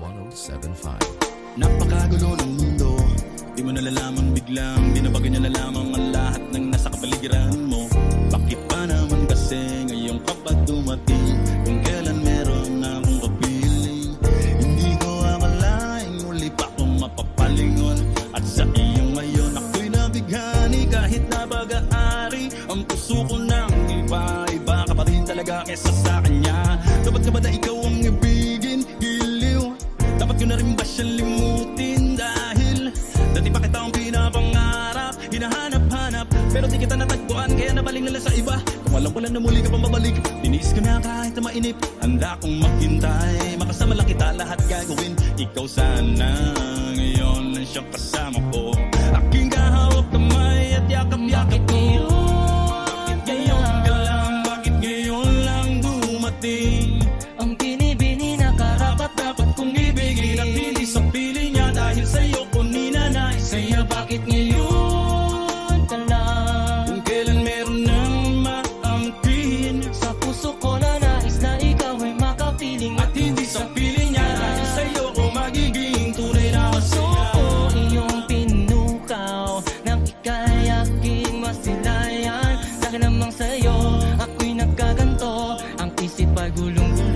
1075. Napakagulo ng mundo. Di mo nalalaman biglang Binabago niya na lamang ang lahat ng nasa kapaligiran mo? Bakit pa naman kasi ngayon ka pa dumating Kung kailan meron na akong kapiling? Hindi ko akalaing muli pa akong mapapalingon. At sa iyong ngayon ako'y nabighani. Kahit na baga-ari Ang puso ko nang iba Iba ka pa rin talaga kesa sa kanya. Dapat ka ba na ko na rin ba siyang limutin? Dahil dati pa kita ang pinapangarap Hinahanap-hanap. Pero di kita natagpuan Kaya nabaling na lang sa iba. Kung alam ko lang na muli ka pang babalik Tiniis ko na kahit na mainip. Handa kong maghintay Makasama lang kita lahat gagawin. Ikaw sana Ngayon lang siyang kasama ko hindi sa pili niya Dahil sa'yo ko ninanais Kaya bakit ngayon ka lang Kung kailan meron nang maangkin Sa puso ko na nais na ikaw ay makapiling At hindi sa pili niya Dahil sa'yo ko magiging tunay na Puso ko iyong pinukaw Nang ika'y aking masilayan. Dahil namang sa'yo ako'y nagkaganto. Ang isip ay gulong-gulo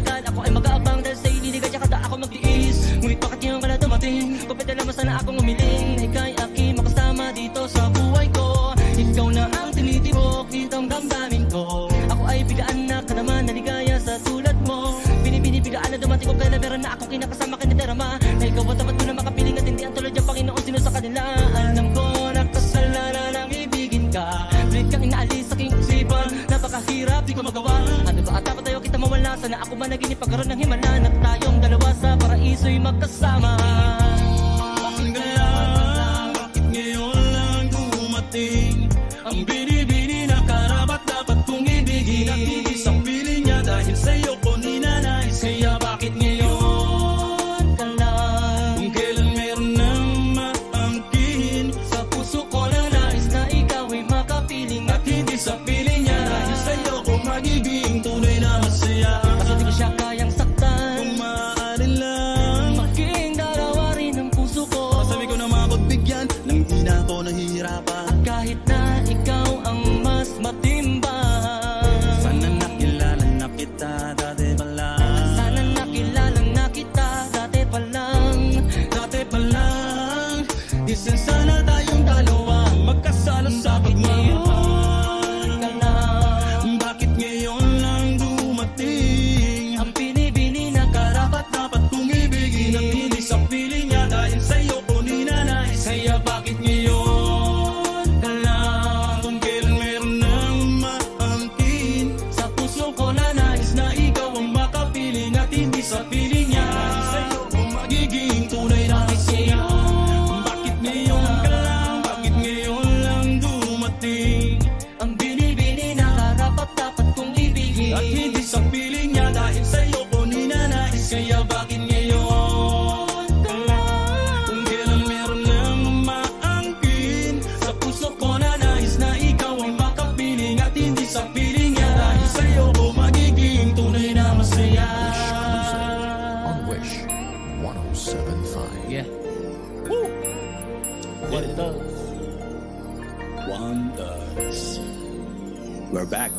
matagal Ako ay mag-aabang dahil sa'yo Liligan kada ako magtiis Ngunit bakit ngayon ka na dumating? Kapit naman sana akong umiling Na ika'y aking makasama dito sa buhay ko. Ikaw na ang tinitibok dito damdamin ko. Ako ay bigaan na ka naman naligaya sa tulad mo. Binibinibigaan na dumating ko kaya meron na akong kinakasama ka ni Derama Na ikaw ang dapat ko na makapiling magawa Ano ba at dapat tayo kita mawala Sana ako ba naging pagkaroon ng himala? Na tayong dalawa sa paraiso'y magkasama di na ako nahihirapan. Kahit na ikaw ang mas matimbang does. One does. We're back.